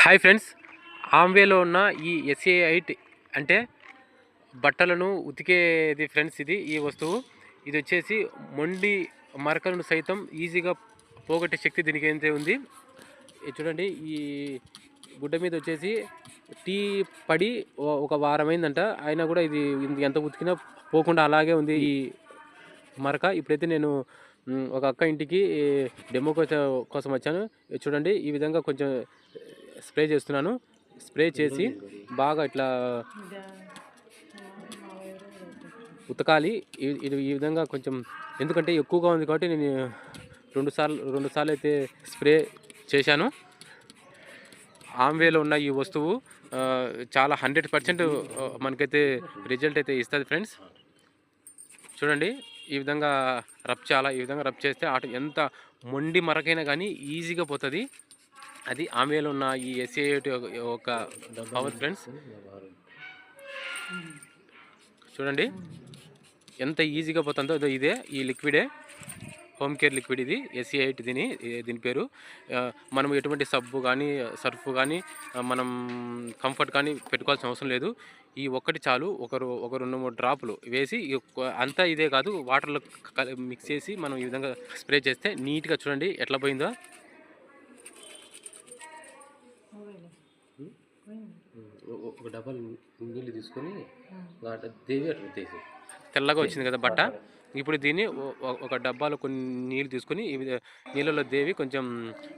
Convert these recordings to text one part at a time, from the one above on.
Hi friends ఆమ్వేలో ఉన్న ఈ SA ఐట్ అంటే బట్టలను ఉతికేది ఫ్రెండ్స్ ఇది ఈ వస్తువు. ఇది వచ్చేసి మొండి మరకలను సైతం ఈజీగా పోగొట్టే శక్తి దీనికి అయితే ఉంది. ఇది చూడండి ఈ గుడ్డ మీద వచ్చేసి టీ పడి ఒక వారం అయిందంట అయినా కూడా ఇది ఎంత ఉతికినా పోకుండా అలాగే ఉంది ఈ మరక. ఇప్పుడైతే నేను ఒక అక్క ఇంటికి డెమో కోసం- కోసం వచ్చాను. ఇది చూడండి ఈ విధంగా కొంచెం స్ప్రే చేస్తున్నాను. స్ప్రే చేసి బాగా ఇట్లా ఉతకాలి. ఇది ఈ విధంగా కొంచెం ఎందుకంటే ఎక్కువగా ఉంది కాబట్టి నేను రెండు సార్లు రెండు సార్లు అయితే స్ప్రే చేశాను. ఆమ్వేలో ఉన్న ఈ వస్తువు చాలా హండ్రెడ్ పర్సెంట్ మనకైతే రిజల్ట్ అయితే ఇస్తుంది ఫ్రెండ్స్. చూడండి ఈ విధంగా రబ్ చేయాలా ఈ విధంగా రబ్ చేస్తే ఆట ఎంత మొండి మరకైనా కానీ ఈజీగా పోతుంది. అది ఆమెలో ఉన్న ఈ ఎస్ఏ ఒక పవర్ ఫ్రెండ్స్ చూడండి. ఎంత ఈజీగా పోతుందో ఇదో ఇదే ఈ లిక్విడే హోమ్ కేర్ లిక్విడ్ ఇది ఎస్సీ ఎయిట్ దీని దీని పేరు. మనం ఎటువంటి సబ్బు కానీ సర్ఫ్ కానీ మనం కంఫర్ట్ కానీ పెట్టుకోవాల్సిన అవసరం లేదు. ఈ ఒక్కటి చాలు ఒకరు ఒక రెండు మూడు డ్రాపులు వేసి అంతా ఇదే కాదు వాటర్లో మిక్స్ చేసి మనం ఈ విధంగా స్ప్రే చేస్తే నీట్గా చూడండి ఎట్లా పోయిందో. ఒక డబల్ నీళ్ళు తీసుకొని దేవి అట్లా తీసి తెల్లగా వచ్చింది కదా బట్ట? ఇప్పుడు దీన్ని ఒక డబ్బాలో కొన్ని నీళ్ళు తీసుకొని ఈ నీళ్ళలో దేవి కొంచెం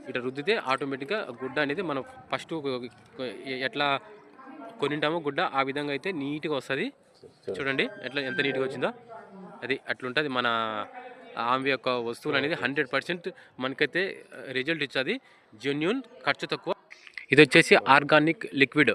ఇట్లా రుద్దితే ఆటోమేటిక్గా గుడ్డ అనేది మనం ఫస్ట్ ఎట్లా కొనింటామో గుడ్డ ఆ విధంగా అయితే నీట్గా వస్తుంది. చూడండి ఎట్లా ఎంత నీట్గా వచ్చిందో. అది అట్లుంటుంది మన ఆమె యొక్క వస్తువులు అనేది హండ్రెడ్ పర్సెంట్ మనకైతే రిజల్ట్ ఇచ్చేది. జెన్యున్ ఖర్చు తక్కువ. ఇది వచ్చేసి ఆర్గానిక్ లిక్విడ్.